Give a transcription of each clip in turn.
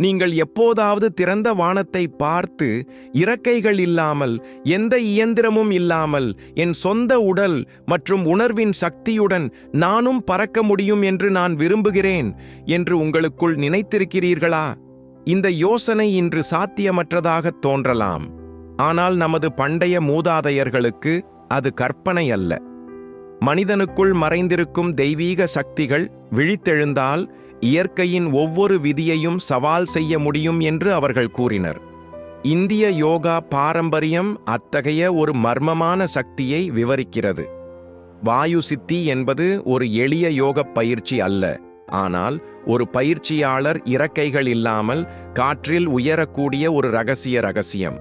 நீங்கள் எப்போதாவது திறந்த வானத்தை பார்த்து இறக்கைகள் இல்லாமல் எந்த இயந்திரமும் இல்லாமல் என் சொந்த உடல் மற்றும் உணர்வின் சக்தியுடன் நானும் பறக்க முடியும் என்று நான் விரும்புகிறேன் என்று உங்களுக்குள் நினைத்திருக்கிறீர்களா? இந்த யோசனை இன்று சாத்தியமற்றதாகத் தோன்றலாம். ஆனால் நமது பண்டைய மூதாதையர்களுக்கு அது கற்பனை அல்ல. மனிதனுக்குள் மறைந்திருக்கும் தெய்வீக சக்திகள் விழித்தெழுந்தால் இயற்கையின் ஒவ்வொரு விதியையும் சவால் செய்ய முடியும் என்று அவர்கள் கூறினர். இந்திய யோகா பாரம்பரியம் அத்தகைய ஒரு மர்மமான சக்தியை விவரிக்கிறது. வாயு சித்தி என்பது ஒரு எளிய யோகப் பயிற்சி அல்ல. ஆனால் ஒரு பயிற்சியாளர் இறக்கைகள் இல்லாமல் காற்றில் உயரக்கூடிய ஒரு ரகசிய ரகசியம்.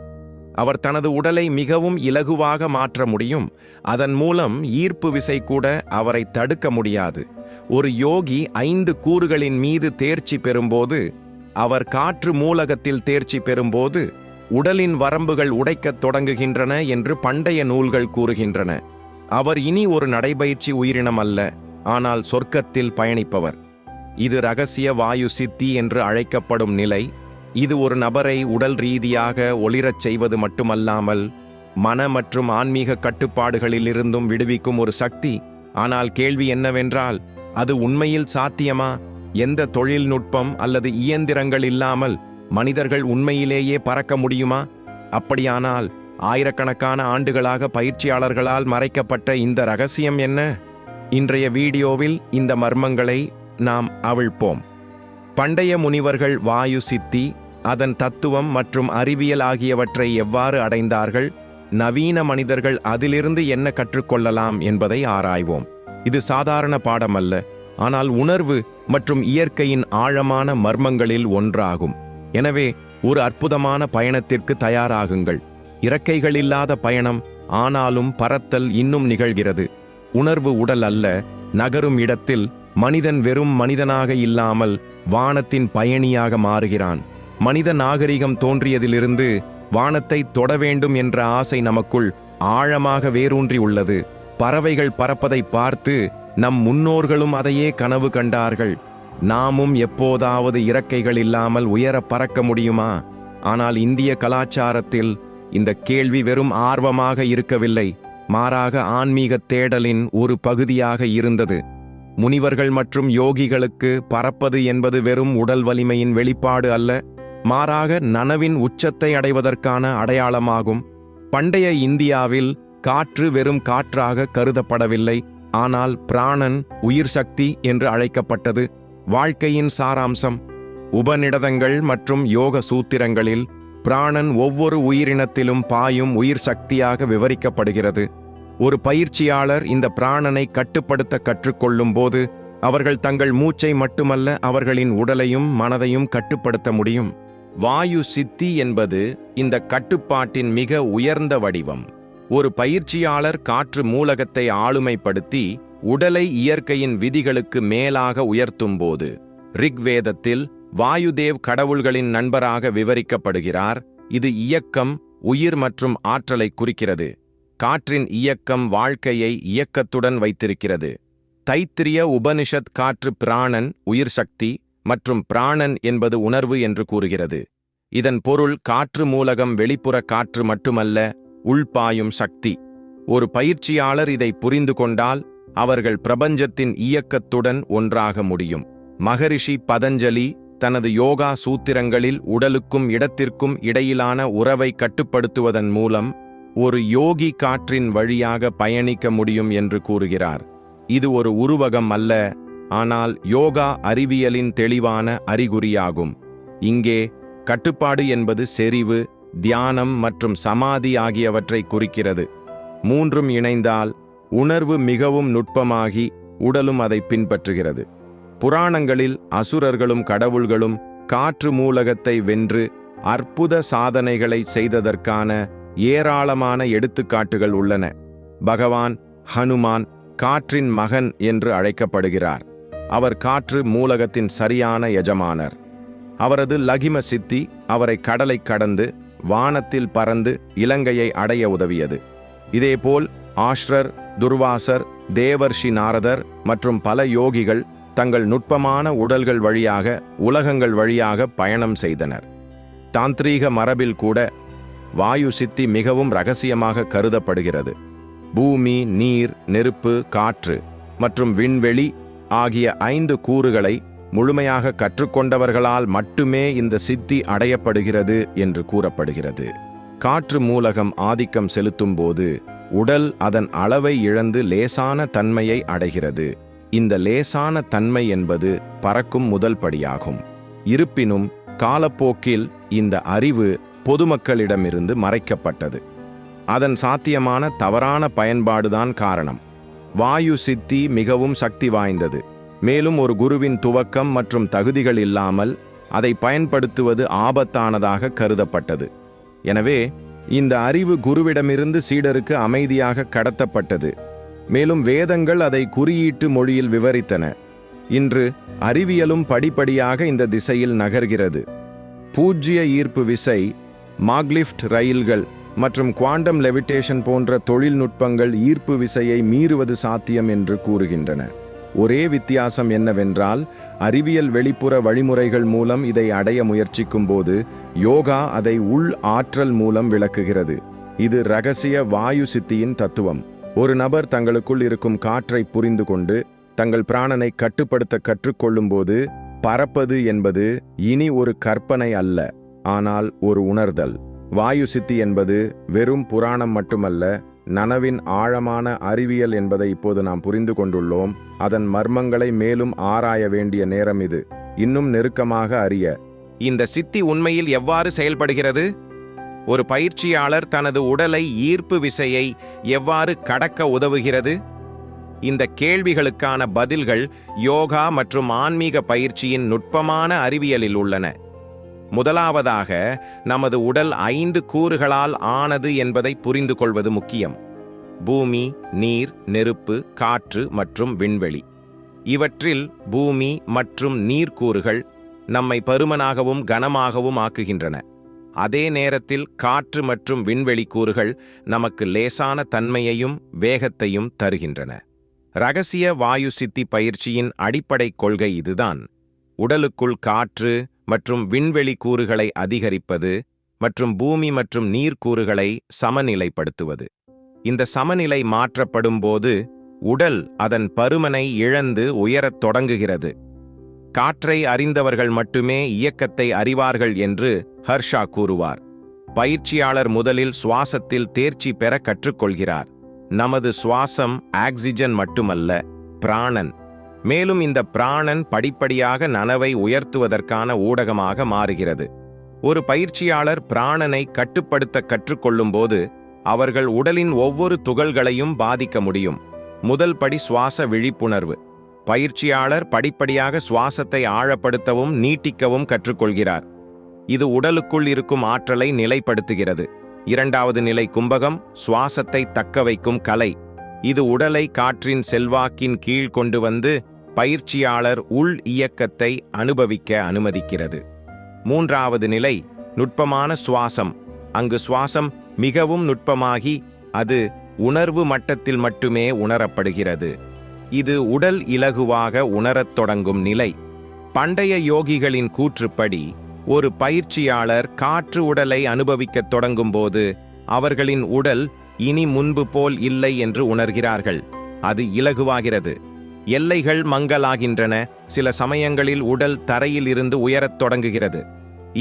அவர் தனது உடலை மிகவும் இலகுவாக மாற்ற முடியும். அதன் மூலம் ஈர்ப்பு விசை கூட அவரை தடுக்க முடியாது. ஒரு யோகி ஐந்து கூறுகளின் மீது தேர்ச்சி பெறும்போது அவர் காற்று மூலகத்தில் தேர்ச்சி பெறும்போது உடலின் வரம்புகள் உடைக்கத் தொடங்குகின்றன என்று பண்டைய நூல்கள் கூறுகின்றன. அவர் இனி ஒரு நடைபயிற்சி உயிரினம் அல்ல ஆனால் சொர்க்கத்தில் பயணிப்பவர். இது ரகசிய வாயு சித்தி என்று அழைக்கப்படும் நிலை. இது ஒரு நபரை உடல் ரீதியாக ஒளிரச் செய்வது மட்டுமல்லாமல் மன மற்றும் ஆன்மீக கட்டுப்பாடுகளிலிருந்தும் விடுவிக்கும் ஒரு சக்தி. ஆனால் கேள்வி என்னவென்றால் அது உண்மையில் சாத்தியமா? எந்த தொழில்நுட்பம் அல்லது இயந்திரங்கள் இல்லாமல் மனிதர்கள் உண்மையிலேயே பறக்க முடியுமா? அப்படியானால் ஆயிரக்கணக்கான ஆண்டுகளாக பயிற்சியாளர்களால் மறைக்கப்பட்ட இந்த ரகசியம் என்ன? இன்றைய வீடியோவில் இந்த மர்மங்களை நாம் அவிழ்ப்போம். பண்டைய முனிவர்கள் வாயு சித்தி அதன் தத்துவம் மற்றும் அறிவியல் ஆகியவற்றை எவ்வாறு அடைந்தார்கள்? நவீன மனிதர்கள் அதிலிருந்து என்ன கற்றுக்கொள்ளலாம் என்பதை ஆராய்வோம். இது சாதாரண பாடம் அல்ல ஆனால் உணர்வு மற்றும் இயற்கையின் ஆழமான மர்மங்களில் ஒன்றாகும். எனவே ஒரு அற்புதமான பயணத்திற்கு தயாராகுங்கள். இறக்கைகள் இல்லாத பயணம் ஆனாலும் பறத்தல் இன்னும் நிகழ்கிறது. உணர்வு உடல் அல்ல நகரும் இடத்தில் மனிதன் வெறும் மனிதனாக இல்லாமல் வானத்தின் பயணியாக மாறுகிறான். மனித நாகரிகம் தோன்றியதிலிருந்து வானத்தை தொட வேண்டும் என்ற ஆசை நமக்குள் ஆழமாக வேரூன்றி உள்ளது. பறவைகள் பறப்பதை பார்த்து நம் முன்னோர்களும் அதையே கனவு கண்டார்கள். நாமும் எப்போதாவது இறக்கைகள் இல்லாமல் உயர பறக்க முடியுமா? ஆனால் இந்திய கலாச்சாரத்தில் இந்த கேள்வி வெறும் ஆர்வமாக இருக்கவில்லை. மாறாக ஆன்மீக தேடலின் ஒரு பகுதியாக இருந்தது. முனிவர்கள் மற்றும் யோகிகளுக்கு பறப்பது என்பது வெறும் உடல் வலிமையின் வெளிப்பாடு அல்ல. மாறாக நனவின் உச்சத்தை அடைவதற்கான அடையாளமாகும். பண்டைய இந்தியாவில் காற்று வெறும் காற்றாக கருதப்படவில்லை. ஆனால் பிராணன் உயிர் சக்தி என்று அழைக்கப்பட்டது வாழ்க்கையின் சாராம்சம். உபநிடதங்கள் மற்றும் யோக சூத்திரங்களில் பிராணன் ஒவ்வொரு உயிரினத்திலும் பாயும் உயிர் சக்தியாக விவரிக்கப்படுகிறது. ஒரு பயிற்சியாளர் இந்த பிராணனை கட்டுப்படுத்த கற்றுக்கொள்ளும் போது அவர்கள் தங்கள் மூச்சை மட்டுமல்ல அவர்களின் உடலையும் மனதையும் கட்டுப்படுத்த முடியும். வாயு சித்தி என்பது இந்த கட்டுப்பாட்டின் மிக உயர்ந்த வடிவம். ஒரு பயிற்சியாளர் காற்று மூலகத்தை ஆளுமைப்படுத்தி உடலை இயற்கையின் விதிகளுக்கு மேலாக உயர்த்தும்போது ரிக்வேதத்தில் வாயுதேவ் கடவுள்களின் நண்பராக விவரிக்கப்படுகிறார். இது இயக்கம் உயிர் மற்றும் ஆற்றலை குறிக்கிறது. காற்றின் இயக்கம் வாழ்க்கையை இயக்கத்துடன் வைத்திருக்கிறது. தைத்திரிய உபனிஷத் காற்று பிராணன் உயிர் சக்தி மற்றும் பிராணன் என்பது உணர்வு என்று கூறுகிறது. இதன் பொருள் காற்று மூலகம் வெளிப்புற காற்று மட்டுமல்ல உள்பாயும் சக்தி. ஒரு பயிற்சியாளர் இதை புரிந்து கொண்டால் அவர்கள் பிரபஞ்சத்தின் இயக்கத்துடன் ஒன்றாக முடியும். மகரிஷி பதஞ்சலி தனது யோகா சூத்திரங்களில் உடலுக்கும் இடத்திற்கும் இடையிலான உறவை கட்டுப்படுத்துவதன் மூலம் ஒரு யோகி காற்றின் வழியாக பயணிக்க முடியும் என்று கூறுகிறார். இது ஒரு உருவகம் அல்ல ஆனால் யோகா அறிவியலின் தெளிவான அறிகுறியாகும். இங்கே கட்டுப்பாடு என்பது செறிவு தியானம் மற்றும் சமாதி ஆகியவற்றை குறிக்கிறது. மூன்றும் இணைந்தால் உணர்வு மிகவும் நுட்பமாகி உடலும் அதை பின்பற்றுகிறது. புராணங்களில் அசுரர்களும் கடவுள்களும் காற்று மூலகத்தை வென்று அற்புத சாதனைகளை செய்ததற்கான ஏராளமான எடுத்துக்காட்டுகள் உள்ளன. பகவான் ஹனுமான் காற்றின் மகன் என்று அழைக்கப்படுகிறார். அவர் காற்று மூலகத்தின் சரியான எஜமானர். அவரது லகிம சித்தி அவரை கடலை கடந்து வானத்தில் பறந்து இலங்கையை அடைய உதவியது. இதேபோல் ஆஷ்ரர் துர்வாசர் தேவர்ஷி நாரதர் மற்றும் பல யோகிகள் தங்கள் நுட்பமான உடல்கள் வழியாக உலகங்கள் வழியாக பயணம் செய்தனர். தாந்திரீக மரபில் கூட வாயு சித்தி மிகவும் ரகசியமாக கருதப்படுகிறது. பூமி நீர் நெருப்பு காற்று மற்றும் விண்வெளி ஆகிய ஐந்து கூறுகளை முழுமையாக கற்றுக்கொண்டவர்களால் மட்டுமே இந்த சித்தி அடையப்படுகிறது என்று கூறப்படுகிறது. காற்று மூலகம் ஆதிக்கம் செலுத்தும்போது உடல் அதன் அளவை இழந்து லேசான தன்மையை அடைகிறது. இந்த லேசான தன்மை என்பது பறக்கும் முதல் படியாகும். இருப்பினும் காலப்போக்கில் இந்த அறிவு பொதுமக்களிடமிருந்து மறைக்கப்பட்டது. அதன் சாத்தியமான தவறான பயன்பாடுதான் காரணம். வாயு சித்தி மிகவும் சக்தி வாய்ந்தது. மேலும் ஒரு குருவின் துவக்கம் மற்றும் தகுதிகள் இல்லாமல் அதை பயன்படுத்துவது ஆபத்தானதாக கருதப்பட்டது. எனவே இந்த அறிவு குருவிடமிருந்து சீடருக்கு அமைதியாக கடத்தப்பட்டது. மேலும் வேதங்கள் அதை குறியீட்டு மொழியில் விவரித்தன. இன்று அறிவியலும் படிப்படியாக இந்த திசையில் நகர்கிறது. பூஜ்ய ஈர்ப்பு விசை மாக்லிஃப்ட் ரயில்கள் மற்றும் குவாண்டம் லெவிட்டேஷன் போன்ற தொழில்நுட்பங்கள் ஈர்ப்பு விசையை மீறுவது சாத்தியம் என்று கூறுகின்றன. ஒரே வித்தியாசம் என்னவென்றால் அறிவியல் வெளிப்புற வழிமுறைகள் மூலம் இதை அடைய முயற்சிக்கும்போது யோகா அதை உள் ஆற்றல் மூலம் விளக்குகிறது. இது ரகசிய வாயு சித்தியின் தத்துவம். ஒரு நபர் தங்களுக்குள் இருக்கும் காற்றை புரிந்து கொண்டு தங்கள் பிராணனை கட்டுப்படுத்த கற்றுக்கொள்ளும்போது பறப்பது என்பது இனி ஒரு கற்பனை அல்ல ஆனால் ஒரு உணர்தல். வாயு சித்தி என்பது வெறும் புராணம் மட்டுமல்ல நனவின் ஆழமான அறிவியல் என்பதை இப்போது நாம் புரிந்து கொண்டுள்ளோம். அதன் மர்மங்களை மேலும் ஆராய வேண்டிய நேரம் இது. இன்னும் நெருக்கமாக அறிய. இந்த சித்தி உண்மையில் எவ்வாறு செயல்படுகிறது? ஒரு பயிற்சியாளர் தனது உடலை ஈர்ப்பு விசையை எவ்வாறு கடக்க உதவுகிறது? இந்த கேள்விகளுக்கான பதில்கள் யோகா மற்றும் ஆன்மீக பயிற்சியின் நுட்பமான அறிவியலில் உள்ளன. முதலாவதாக நமது உடல் ஐந்து கூறுகளால் ஆனது என்பதை புரிந்து கொள்வது முக்கியம். பூமி நீர் நெருப்பு காற்று மற்றும் விண்வெளி. இவற்றில் பூமி மற்றும் நீர்க்கூறுகள் நம்மை பருமனாகவும் கனமாகவும் ஆக்குகின்றன. அதே நேரத்தில் காற்று மற்றும் விண்வெளி கூறுகள் நமக்கு லேசான தன்மையையும் வேகத்தையும் தருகின்றன. ரகசிய வாயு சித்தி பயிற்சியின் அடிப்படை கொள்கை இதுதான். உடலுக்குள் காற்று மற்றும் விண்வெளி கூறுகளை அதிகரிப்பது மற்றும் பூமி மற்றும் நீர்க்கூறுகளை சமநிலைப்படுத்துவது. இந்த சமநிலை மாற்றப்படும் போது உடல் அதன் பருமனை இழந்து உயரத் தொடங்குகிறது. காற்றை அறிந்தவர்கள் மட்டுமே இயக்கத்தை அறிவார்கள் என்று ஹர்ஷா கூறுவார். பயிற்சியாளர் முதலில் சுவாசத்தில் தேர்ச்சி பெற கற்றுக்கொள்கிறார். நமது சுவாசம் ஆக்சிஜன் மட்டுமல்ல பிராணன். மேலும் இந்த பிராணன் படிப்படியாக நனவை உயர்த்துவதற்கான ஊடகமாக மாறுகிறது. ஒரு பயிற்சியாளர் பிராணனை கட்டுப்படுத்த கற்றுக்கொள்ளும்போது அவர்கள் உடலின் ஒவ்வொரு துகள்களையும் பாதிக்க முடியும். முதல் படி சுவாச விழிப்புணர்வு. பயிற்சியாளர் படிப்படியாக சுவாசத்தை ஆழப்படுத்தவும் நீட்டிக்கவும் கற்றுக்கொள்கிறார். இது உடலுக்குள் இருக்கும் ஆற்றலை நிலைப்படுத்துகிறது. இரண்டாவது நிலை கும்பகம் சுவாசத்தை தக்க வைக்கும் கலை. இது உடலை காற்றின் செல்வாக்கின் கீழ் கொண்டு வந்து பயிற்சியாளர் உள் இயக்கத்தை அனுபவிக்க அனுமதிக்கிறது. மூன்றாவது நிலை நுட்பமான சுவாசம். அங்கு சுவாசம் மிகவும் நுட்பமாகி அது உணர்வு மட்டத்தில் மட்டுமே உணரப்படுகிறது. இது உடல் இலகுவாக உணரத் தொடங்கும் நிலை. பண்டைய யோகிகளின் கூற்றுப்படி ஒரு பயிற்சியாளர் காற்று உடலை அனுபவிக்கத் தொடங்கும்போது அவர்களின் உடல் இனி முன்பு போல் இல்லை என்று உணர்கிறார்கள். அது இலகுவாகிறது. எல்லைகள் மங்கலாகின்றன சில சமயங்களில் உடல் தரையில் இருந்து உயரத் தொடங்குகிறது.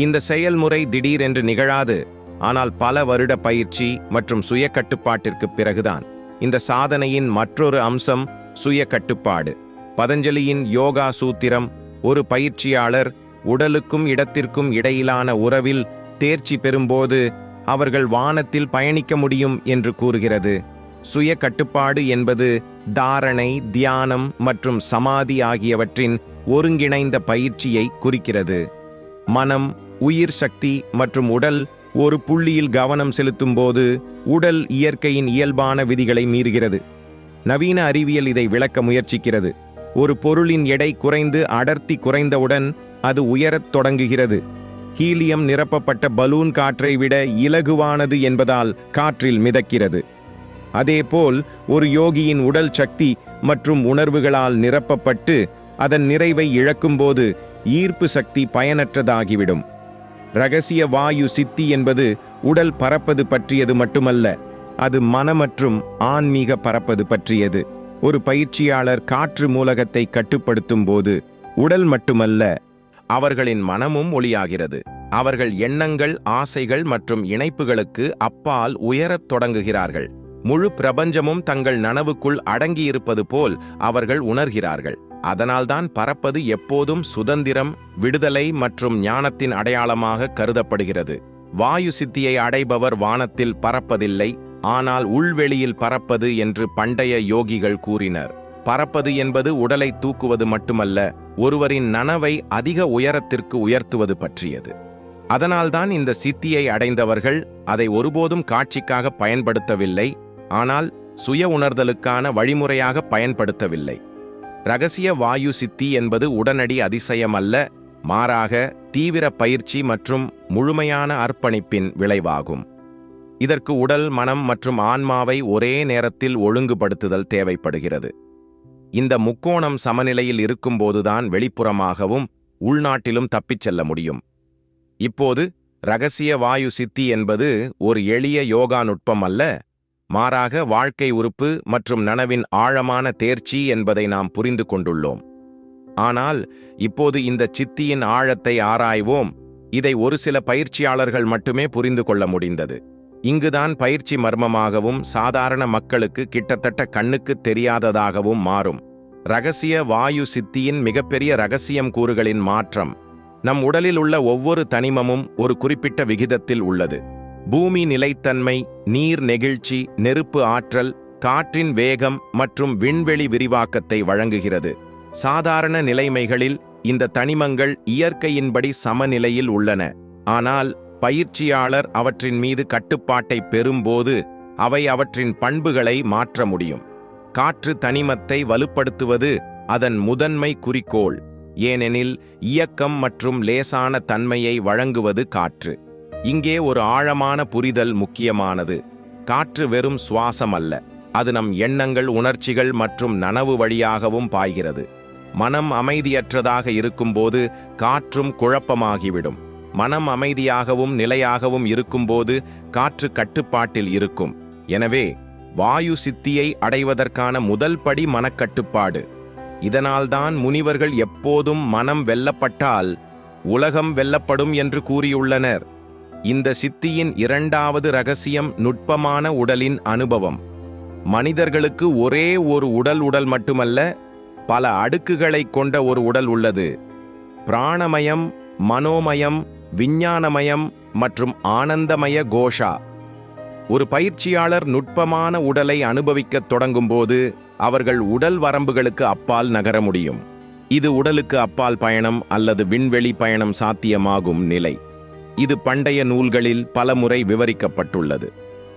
இந்த செயல்முறை திடீரென்று நிகழாது. ஆனால் பல வருட பயிற்சி மற்றும் சுய கட்டுப்பாட்டிற்கு பிறகுதான். இந்த சாதனையின் மற்றொரு அம்சம் சுய கட்டுப்பாடு பதஞ்சலியின் யோகா சூத்திரம் ஒரு பயிற்சியாளர் உடலுக்கும் இடத்திற்கும் இடையிலான உறவில் தேர்ச்சி பெறும்போது அவர்கள் வானத்தில் பயணிக்க முடியும் என்று கூறுகிறது. சுய கட்டுப்பாடு என்பது தாரணை தியானம் மற்றும் சமாதி ஆகியவற்றின் ஒருங்கிணைந்த பயிற்சியை குறிக்கிறது. மனம் உயிர் சக்தி மற்றும் உடல் ஒரு புள்ளியில் கவனம் செலுத்தும் போது உடல் இயற்கையின் இயல்பான விதிகளை மீறுகிறது. நவீன அறிவியல் இதை விளக்க முயற்சிக்கிறது. ஒரு பொருளின் எடை குறைந்து அடர்த்தி குறைந்தவுடன் அது உயரத் தொடங்குகிறது. ஹீலியம் நிரப்பப்பட்ட பலூன் காற்றை விட இலகுவானது என்பதால் காற்றில் மிதக்கிறது. அதேபோல் ஒரு யோகியின் உடல் சக்தி மற்றும் உணர்வுகளால் நிரப்பப்பட்டு அதன் நிறைவை இழக்கும்போது ஈர்ப்பு சக்தி பயனற்றதாகிவிடும். ரகசிய வாயு சித்தி என்பது உடல் பறப்பது பற்றியது மட்டுமல்ல அது மன மற்றும் ஆன்மீக பறப்பது பற்றியது. ஒரு பயிற்சியாளர் காற்று மூலகத்தை கட்டுப்படுத்தும் போது உடல் மட்டுமல்ல அவர்களின் மனமும் ஒளியாகிறது. அவர்கள் எண்ணங்கள் ஆசைகள் மற்றும் இணைப்புகளுக்கு அப்பால் உயரத் தொடங்குகிறார்கள். முழு பிரபஞ்சமும் தங்கள் நனவுக்குள் அடங்கியிருப்பது போல் அவர்கள் உணர்கிறார்கள். அதனால்தான் பறப்பது எப்போதும் சுதந்திரம் விடுதலை மற்றும் ஞானத்தின் அடையாளமாக கருதப்படுகிறது. வாயு சித்தியை அடைபவர் வானத்தில் பறப்பதில்லை ஆனால் உள்வெளியில் பறப்பது என்று பண்டைய யோகிகள் கூறினர். பறப்பது என்பது உடலை தூக்குவது மட்டுமல்ல ஒருவரின் நனவை அதிக உயரத்திற்கு உயர்த்துவது பற்றியது. அதனால்தான் இந்த சித்தியை அடைந்தவர்கள் அதை ஒருபோதும் காட்சிக்காக பயன்படுத்தவில்லை ஆனால் சுய உணர்தலுக்கான வழிமுறையாக பயன்படுத்தவில்லை. ரகசிய வாயு சித்தி என்பது உடனடி அதிசயம் அல்ல மாறாக தீவிர பயிற்சி மற்றும் முழுமையான அர்ப்பணிப்பின் விளைவாகும். இதற்கு உடல் மனம் மற்றும் ஆன்மாவை ஒரே நேரத்தில் ஒழுங்குபடுத்துதல் தேவைப்படுகிறது. இந்த முக்கோணம் சமநிலையில் இருக்கும்போதுதான் வெளிப்புறமாகவும் உள்நாட்டிலும் தப்பிச் செல்ல முடியும். இப்போது ரகசிய வாயு சித்தி என்பது ஒரு எளிய யோகா நுட்பம் அல்ல மாறாக வாழ்க்கை உறுப்பு மற்றும் நனவின் ஆழமான தேர்ச்சி என்பதை நாம் புரிந்து கொண்டுள்ளோம். ஆனால் இப்போது இந்த சித்தியின் ஆழத்தை ஆராய்வோம். இதை ஒரு சில பயிற்சியாளர்கள் மட்டுமே புரிந்து கொள்ள முடிந்தது. இங்குதான் பயிற்சி மர்மமாகவும் சாதாரண மக்களுக்கு கிட்டத்தட்ட கண்ணுக்கு தெரியாததாகவும் மாறும். ரகசிய வாயு சித்தியின் மிகப்பெரிய ரகசியம் கூறுகளின் மாற்றம். நம் உடலில் உள்ள ஒவ்வொரு தனிமமும் ஒரு குறிப்பிட்ட விகிதத்தில் உள்ளது. பூமி நிலைத்தன்மை நீர் நெகிழ்ச்சி நெருப்பு ஆற்றல் காற்றின் வேகம் மற்றும் விண்வெளி விரிவாக்கத்தை வழங்குகிறது. சாதாரண நிலைமைகளில் இந்த தனிமங்கள் இயற்கையின்படி சமநிலையில் உள்ளன. ஆனால் பயிற்சியாளர் அவற்றின் மீது கட்டுப்பாட்டை பெறும்போது அவை அவற்றின் பண்புகளை மாற்ற முடியும். காற்று தனிமத்தை வலுப்படுத்துவது அதன் முதன்மை குறிக்கோள். ஏனெனில் இயக்கம் மற்றும் லேசான தன்மையை வழங்குவது காற்று. இங்கே ஒரு ஆழமான புரிதல் முக்கியமானது. காற்று வெறும் சுவாசம் அல்ல. அது நம் எண்ணங்கள் உணர்ச்சிகள் மற்றும் நனவு வழியாகவும் பாய்கிறது. மனம் அமைதியற்றதாக இருக்கும்போது காற்றும் குழப்பமாகிவிடும். மனம் அமைதியாகவும் நிலையாகவும் இருக்கும்போது காற்று கட்டுப்பாட்டில் இருக்கும். எனவே வாயு சித்தியை அடைவதற்கான முதல் படி மனக்கட்டுப்பாடு. இதனால்தான் முனிவர்கள் எப்போதும் மனம் வெல்லப்பட்டால் உலகம் வெல்லப்படும் என்று கூறியுள்ளனர். இந்த சித்தியின் இரண்டாவது ரகசியம் நுட்பமான உடலின் அனுபவம். மனிதர்களுக்கு ஒரே ஒரு உடல் உடல் மட்டுமல்ல பல அடுக்குகளை கொண்ட ஒரு உடல் உள்ளது. பிராணமயம் மனோமயம் விஞ்ஞானமயம் மற்றும் ஆனந்தமய கோஷா. ஒரு பயிற்சியாளர் நுட்பமான உடலை அனுபவிக்கத் தொடங்கும்போது அவர்கள் உடல் வரம்புகளுக்கு அப்பால் நகர முடியும். இது உடலுக்கு அப்பால் பயணம் அல்லது விண்வெளி பயணம் சாத்தியமாகும் நிலை. இது பண்டைய நூல்களில் பலமுறை விவரிக்கப்பட்டுள்ளது.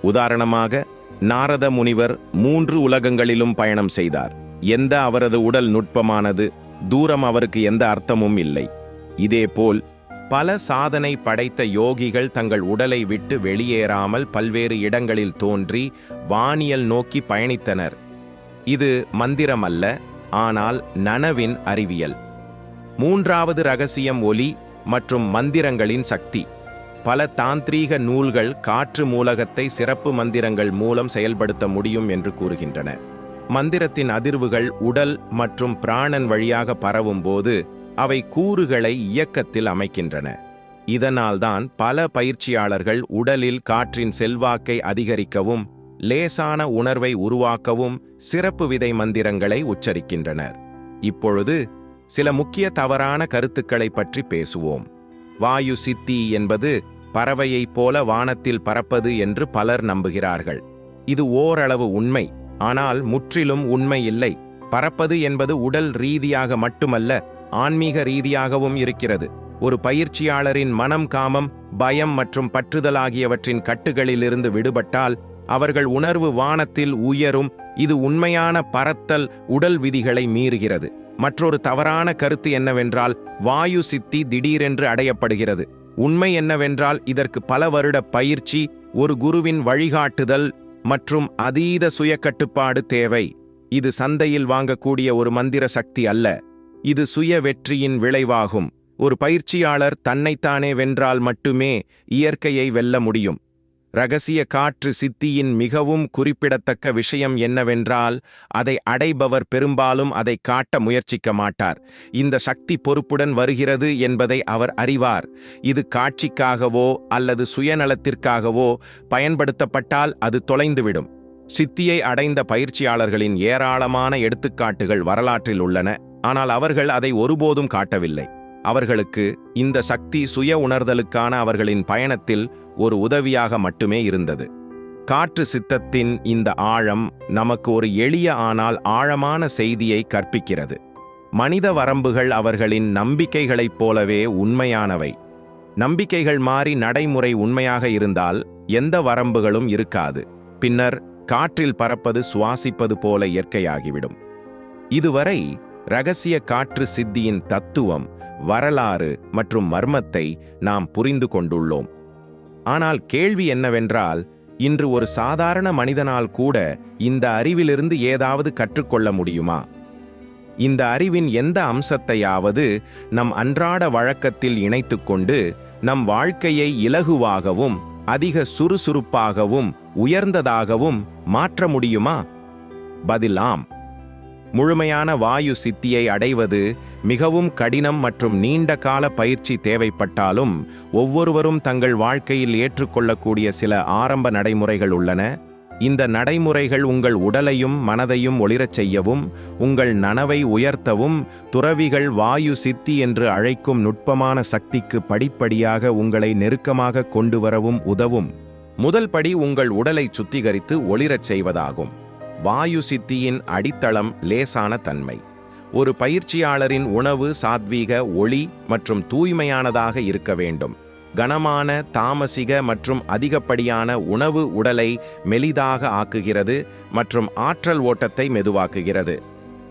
உதாரணமாக நாரத முனிவர் மூன்று உலகங்களிலும் பயணம் செய்தார். எந்த அவரது உடல் நுட்பமானது தூரம் அவருக்கு எந்த அர்த்தமும் இல்லை. இதேபோல் பல சாதனை படைத்த யோகிகள் தங்கள் உடலை விட்டு வெளியேறாமல் பல்வேறு இடங்களில் தோன்றி வானியல் நோக்கி பயணித்தனர். இது மந்திரம் அல்ல ஆனால் நனவின் அறிவியல். மூன்றாவது ரகசியம் ஒலி மற்றும் மந்திரங்களின் சக்தி. பல தாந்திரீக நூல்கள் காற்று மூலகத்தை சிறப்பு மந்திரங்கள் மூலம் செயல்படுத்த முடியும் என்று கூறுகின்றன. மந்திரத்தின் அதிர்வுகள் உடல் மற்றும் பிராணன் வழியாக பரவும்போது அவை கூறுகளை இயக்கத்தில் அமைக்கின்றன. இதனால்தான் பல பயிற்சியாளர்கள் உடலில் காற்றின் செல்வாக்கை அதிகரிக்கவும் லேசான உணர்வை உருவாக்கவும் சிறப்பு விதை மந்திரங்களை உச்சரிக்கின்றனர். இப்பொழுது சில முக்கிய தவறான கருத்துக்களை பற்றி பேசுவோம். வாயு சித்தி என்பது பறவையைப் போல வானத்தில் பறப்பது என்று பலர் நம்புகிறார்கள். இது ஓரளவு உண்மை ஆனால் முற்றிலும் உண்மை இல்லை. பறப்பது என்பது உடல் ரீதியாக மட்டுமல்ல ஆன்மீக ரீதியாகவும் இருக்கிறது. ஒரு பயிற்சியாளரின் மனம் காமம் பயம் மற்றும் பற்றுதல் ஆகியவற்றின் கட்டுகளிலிருந்து விடுபட்டால் அவர்கள் உணர்வு வானத்தில் உயரும் இது உண்மையான பறத்தல் உடல் விதிகளை மீறுகிறது. மற்றொரு தவறான கருத்து என்னவென்றால் வாயு சித்தி திடீரென்று அடையப்படுகிறது. உண்மை என்னவென்றால் இதற்கு பல வருட பயிற்சி ஒரு குருவின் வழிகாட்டுதல் மற்றும் அதீத சுயக்கட்டுப்பாடு தேவை. இது சந்தையில் வாங்கக்கூடிய ஒரு மந்திர சக்தி அல்ல. இது சுய வெற்றியின் விளைவாகும். ஒரு பயிற்சியாளர் தன்னைத்தானே வென்றால் மட்டுமே இயற்கையை வெல்ல முடியும். ரகசிய காற்று சித்தியின் மிகவும் குறிப்பிடத்தக்க விஷயம் என்னவென்றால் அதை அடைபவர் பெரும்பாலும் அதை காட்ட முயற்சிக்க மாட்டார். இந்த சக்தி பொறுப்புடன் வருகிறது என்பதை அவர் அறிவார். இது காட்சிக்காகவோ அல்லது சுயநலத்திற்காகவோ பயன்படுத்தப்பட்டால் அது தொலைந்துவிடும். சித்தியை அடைந்த பயிற்சியாளர்களின் ஏராளமான எடுத்துக்காட்டுகள் வரலாற்றில் உள்ளன. ஆனால் அவர்கள் அதை ஒருபோதும் காட்டவில்லை. அவர்களுக்கு இந்த சக்தி சுய உணர்தலுக்கான அவர்களின் பயணத்தில் ஒரு உதவியாக மட்டுமே இருந்தது. காற்று சித்தத்தின் இந்த ஆழம் நமக்கு ஒரு எளிய ஆனால் ஆழமான செய்தியை கற்பிக்கிறது. மனித வரம்புகள் அவர்களின் நம்பிக்கைகளைப் போலவே உண்மையானவை. நம்பிக்கைகள் மாறி நடைமுறை உண்மையாக இருந்தால் எந்த வரம்புகளும் இருக்காது. பின்னர் காற்றில் பறப்பது சுவாசிப்பது போல இயற்கையாகிவிடும். இதுவரை ரகசிய காற்று சித்தியின் தத்துவம் வரலாறு மற்றும் மர்மத்தை நாம் புரிந்து கொண்டுள்ளோம். ஆனால் கேள்வி என்னவென்றால் இன்று ஒரு சாதாரண மனிதனால் கூட இந்த அறிவிலிருந்து ஏதாவது கற்றுக்கொள்ள முடியுமா? இந்த அறிவின் எந்த அம்சத்தையாவது நம் அன்றாட வழக்கத்தில் இணைத்துக்கொண்டு நம் வாழ்க்கையை இலகுவாகவும் அதிக சுறுசுறுப்பாகவும் உயர்ந்ததாகவும் மாற்ற முடியுமா? பதில் ஆம். முழுமையான வாயு சித்தியை அடைவது மிகவும் கடினம் மற்றும் நீண்ட கால பயிற்சி தேவைப்பட்டாலும் ஒவ்வொருவரும் தங்கள் வாழ்க்கையில் ஏற்றுக்கொள்ளக்கூடிய சில ஆரம்ப நடைமுறைகள் உள்ளன. இந்த நடைமுறைகள் உங்கள் உடலையும் மனதையும் ஒளிரச் செய்யவும் உங்கள் நனவை உயர்த்தவும் துறவிகள் வாயு சித்தி என்று அழைக்கும் நுட்பமான சக்திக்கு படிப்படியாக உங்களை நெருக்கமாக கொண்டு வரவும் உதவும். முதல் படி உங்கள் உடலை சுத்திகரித்து ஒளிரச் செய்வதாகும். வாயு சித்தியின் அடித்தளம் லேசான தன்மை. ஒரு பயிற்சியாளரின் உணவு சாத்வீக ஒளி மற்றும் தூய்மையானதாக இருக்க வேண்டும். கனமான தாமசிக மற்றும் அதிகப்படியான உணவு உடலை மெலிதாக ஆக்குகிறது மற்றும் ஆற்றல் ஓட்டத்தை மெதுவாக்குகிறது.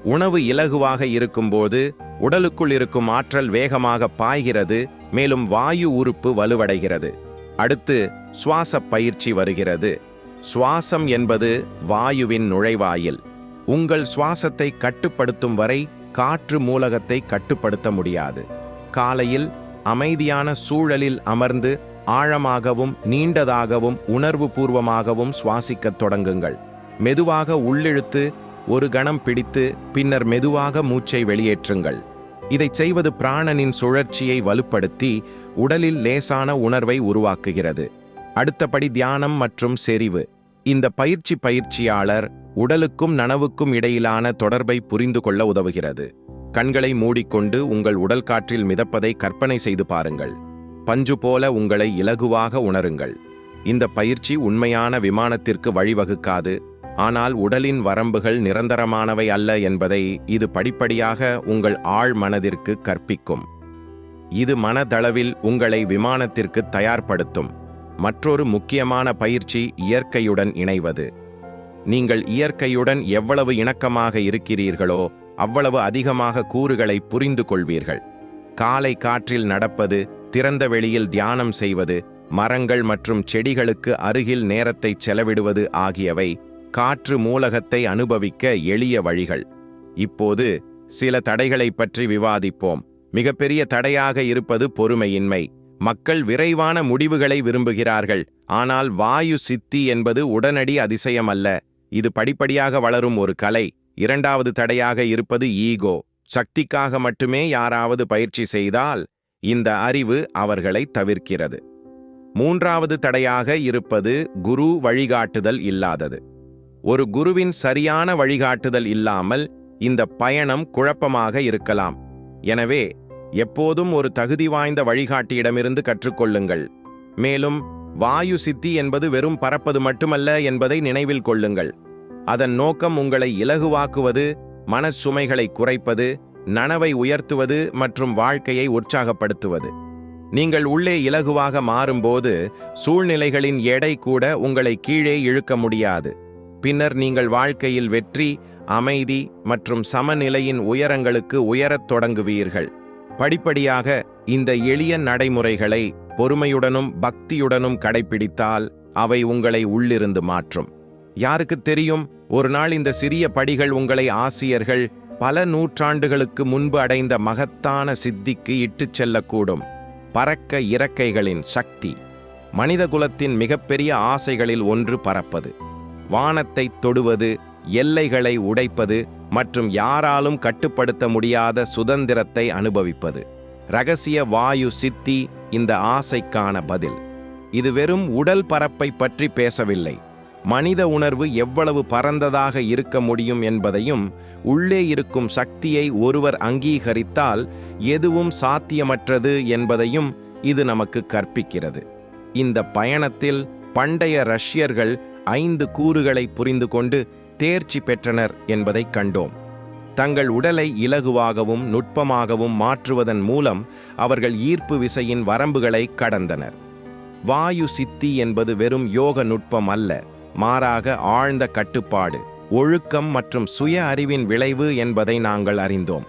உணவு இலகுவாக இருக்கும்போது உடலுக்குள் இருக்கும் ஆற்றல் வேகமாக பாய்கிறது மேலும் வாயு உறுப்பு வலுவடைகிறது. அடுத்து சுவாச பயிற்சி வருகிறது. சுவாசம் என்பது வாயுவின் நுழைவாயில். உங்கள் சுவாசத்தை கட்டுப்படுத்தும் வரை காற்று மூலகத்தை கட்டுப்படுத்த முடியாது. காலையில் அமைதியான சூழலில் அமர்ந்து ஆழமாகவும் நீண்டதாகவும் உணர்வு பூர்வமாகவும் சுவாசிக்கத் தொடங்குங்கள். மெதுவாக உள்ளிழுத்து ஒரு கணம் பிடித்து பின்னர் மெதுவாக மூச்சை வெளியேற்றுங்கள். இதைச் செய்வது பிராணனின் சுழற்சியை வலுப்படுத்தி உடலில் லேசான உணர்வை உருவாக்குகிறது. அடுத்தபடி தியானம் மற்றும் செறிவு. இந்த பயிற்சி பயிற்சியாளர் உடலுக்கும் நனவுக்கும் இடையிலான தொடர்பை புரிந்து கொள்ள உதவுகிறது. கண்களை மூடிக்கொண்டு உங்கள் உடல் காற்றில் மிதப்பதை கற்பனை செய்து பாருங்கள். பஞ்சு போல உங்களை இலகுவாக உணருங்கள். இந்த பயிற்சி உண்மையான விமானத்திற்கு வழிவகுக்காது. ஆனால் உடலின் வரம்புகள் நிரந்தரமானவை அல்ல என்பதை இது படிப்படியாக உங்கள் ஆழ் மனதிற்கு கற்பிக்கும். இது மனதளவில் உங்களை விமானத்திற்கு தயார்படுத்தும். மற்றொரு முக்கியமான பயிற்சி இயற்கையுடன் இணைவது. நீங்கள் இயற்கையுடன் எவ்வளவு இணக்கமாக இருக்கிறீர்களோ அவ்வளவு அதிகமாக கூறுகளை புரிந்து கொள்வீர்கள். காலை காற்றில் நடப்பது திறந்த வெளியில் தியானம் செய்வது மரங்கள் மற்றும் செடிகளுக்கு அருகில் நேரத்தை செலவிடுவது ஆகியவை காற்று மூலகத்தை அனுபவிக்க எளிய வழிகள். இப்போது சில தடைகளைப் பற்றி விவாதிப்போம். மிகப்பெரிய தடையாக இருப்பது பொறுமையின்மை. மக்கள் விரைவான முடிவுகளை விரும்புகிறார்கள். ஆனால் வாயு சித்தி என்பது உடனடி அதிசயம் அல்ல இது படிப்படியாக வளரும் ஒரு கலை. இரண்டாவது தடையாக இருப்பது ஈகோ. சக்திக்காக மட்டுமே யாராவது பயிற்சி செய்தால் இந்த அறிவு அவர்களை தவிர்க்கிறது. மூன்றாவது தடையாக இருப்பது குரு வழிகாட்டுதல் இல்லாதது. ஒரு குருவின் சரியான வழிகாட்டுதல் இல்லாமல் இந்த பயணம் குழப்பமாக இருக்கலாம். எனவே எப்போதும் ஒரு தகுதி வாய்ந்த வழிகாட்டியிடமிருந்து கற்றுக்கொள்ளுங்கள். மேலும் வாயு சித்தி என்பது வெறும் பறப்பது மட்டுமல்ல என்பதை நினைவில் கொள்ளுங்கள். அதன் நோக்கம் உங்களை இலகுவாக்குவது மனச்சுமைகளை குறைப்பது நனவை உயர்த்துவது மற்றும் வாழ்க்கையை உற்சாகப்படுத்துவது. நீங்கள் உள்ளே இலகுவாக மாறும்போது சூழ்நிலைகளின் எடை கூட உங்களை கீழே இழுக்க முடியாது. பின்னர் நீங்கள் வாழ்க்கையில் வெற்றி அமைதி மற்றும் சமநிலையின் உயரங்களுக்கு உயரத் தொடங்குவீர்கள். படிப்படியாக இந்த எளிய நடைமுறைகளை பொறுமையுடனும் பக்தியுடனும் கடைப்பிடித்தால் அவை உங்களை உள்ளிருந்து மாற்றும். யாருக்கு தெரியும் ஒரு நாள் இந்த சிறிய படிகள் உங்களை ஆசியர்கள் பல நூற்றாண்டுகளுக்கு முன்பு அடைந்த மகத்தான சித்திக்கு இட்டுச் செல்லக்கூடும். பறக்க இறக்கைகளின் சக்தி. மனிதகுலத்தின் மிகப்பெரிய ஆசைகளில் ஒன்று பறப்பது. வானத்தை தொடுவது எல்லைகளை உடைப்பது மற்றும் யாராலும் கட்டுப்படுத்த முடியாத சுதந்திரத்தை அனுபவிப்பது. ரகசிய வாயு சித்தி இந்த ஆசைக்கான பதில். இது வெறும் உடல் பரப்பை பற்றி பேசவில்லை. மனித உணர்வு எவ்வளவு பரந்ததாக இருக்க முடியும் என்பதையும் உள்ளே இருக்கும் சக்தியை ஒருவர் அங்கீகரித்தால் எதுவும் சாத்தியமற்றது என்பதையும் இது நமக்கு கற்பிக்கிறது. இந்த பயணத்தில் பண்டைய ரஷ்யர்கள் ஐந்து கூறுகளை புரிந்து கொண்டு தேர்ச்சி பெற்றனர் என்பதைக் கண்டோம். தங்கள் உடலை இலகுவாகவும் நுட்பமாகவும் மாற்றுவதன் மூலம் அவர்கள் ஈர்ப்பு விசையின் வரம்புகளை கடந்தனர். வாயு சித்தி என்பது வெறும் யோக நுட்பம் அல்ல மாறாக ஆழ்ந்த கட்டுப்பாடு ஒழுக்கம் மற்றும் சுய அறிவின் விளைவு என்பதை நாங்கள் அறிந்தோம்.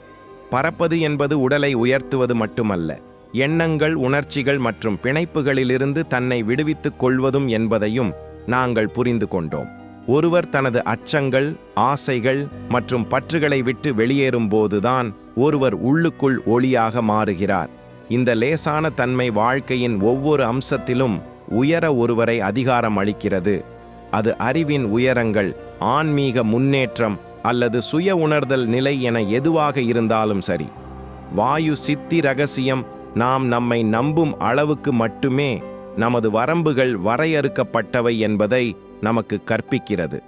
பறப்பது என்பது உடலை உயர்த்துவது மட்டுமல்ல எண்ணங்கள் உணர்ச்சிகள் மற்றும் பிணைப்புகளிலிருந்து தன்னை விடுவித்துக் கொள்வதும் என்பதையும் நாங்கள் புரிந்து கொண்டோம். ஒருவர் தனது அச்சங்கள் ஆசைகள் மற்றும் பற்றுகளை விட்டு வெளியேறும்போதுதான் ஒருவர் உள்ளுக்குள் ஒளியாக மாறுகிறார். இந்த லேசான தன்மை வாழ்க்கையின் ஒவ்வொரு அம்சத்திலும் உயர ஒருவரை அதிகாரம் அளிக்கிறது. அது அறிவின் உயரங்கள் ஆன்மீக முன்னேற்றம் அல்லது சுய உணர்தல் நிலை என எதுவாக இருந்தாலும் சரி. வாயு சித்தி ரகசியம் நாம் நம்மை நம்பும் அளவுக்கு மட்டுமே நமது வரம்புகள் வரையறுக்கப்பட்டவை என்பதை நமக்கு கற்பிக்கிறது.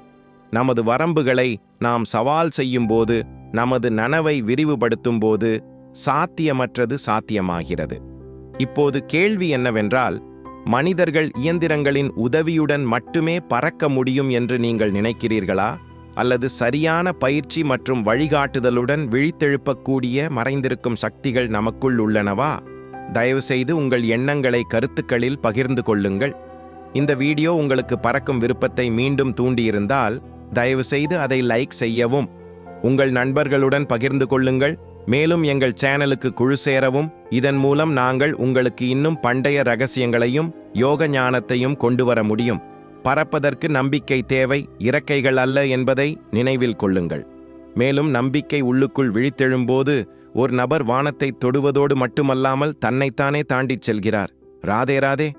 நமது வரம்புகளை நாம் சவால் செய்யும்போது நமது நனவை விரிவுபடுத்தும் போது சாத்தியமற்றது சாத்தியமாகிறது. இப்போது கேள்வி என்னவென்றால் மனிதர்கள் இயந்திரங்களின் உதவியுடன் மட்டுமே பறக்க முடியும் என்று நீங்கள் நினைக்கிறீர்களா? அல்லது சரியான பயிற்சி மற்றும் வழிகாட்டுதலுடன் விழித்தெழுப்பக்கூடிய மறைந்திருக்கும் சக்திகள் நமக்குள் உள்ளனவா? தயவுசெய்து உங்கள் எண்ணங்களை கருத்துக்களில் பகிர்ந்து கொள்ளுங்கள். இந்த வீடியோ உங்களுக்கு பறக்கும் விருப்பத்தை மீண்டும் தூண்டியிருந்தால் தயவுசெய்து அதை லைக் செய்யவும். உங்கள் நண்பர்களுடன் பகிர்ந்து கொள்ளுங்கள். மேலும் எங்கள் சேனலுக்கு குழு சேரவும். இதன் மூலம் நாங்கள் உங்களுக்கு இன்னும் பண்டைய ரகசியங்களையும் யோக ஞானத்தையும் கொண்டு வர முடியும். பறப்பதற்கு நம்பிக்கை தேவை இறக்கைகள் அல்ல என்பதை நினைவில் கொள்ளுங்கள். மேலும் நம்பிக்கை உள்ளுக்குள் விழித்தெழும்போது ஒரு நபர் வானத்தை தொடுவதோடு மட்டுமல்லாமல் தன்னைத்தானே தாண்டிச் செல்கிறார். ராதே ராதே.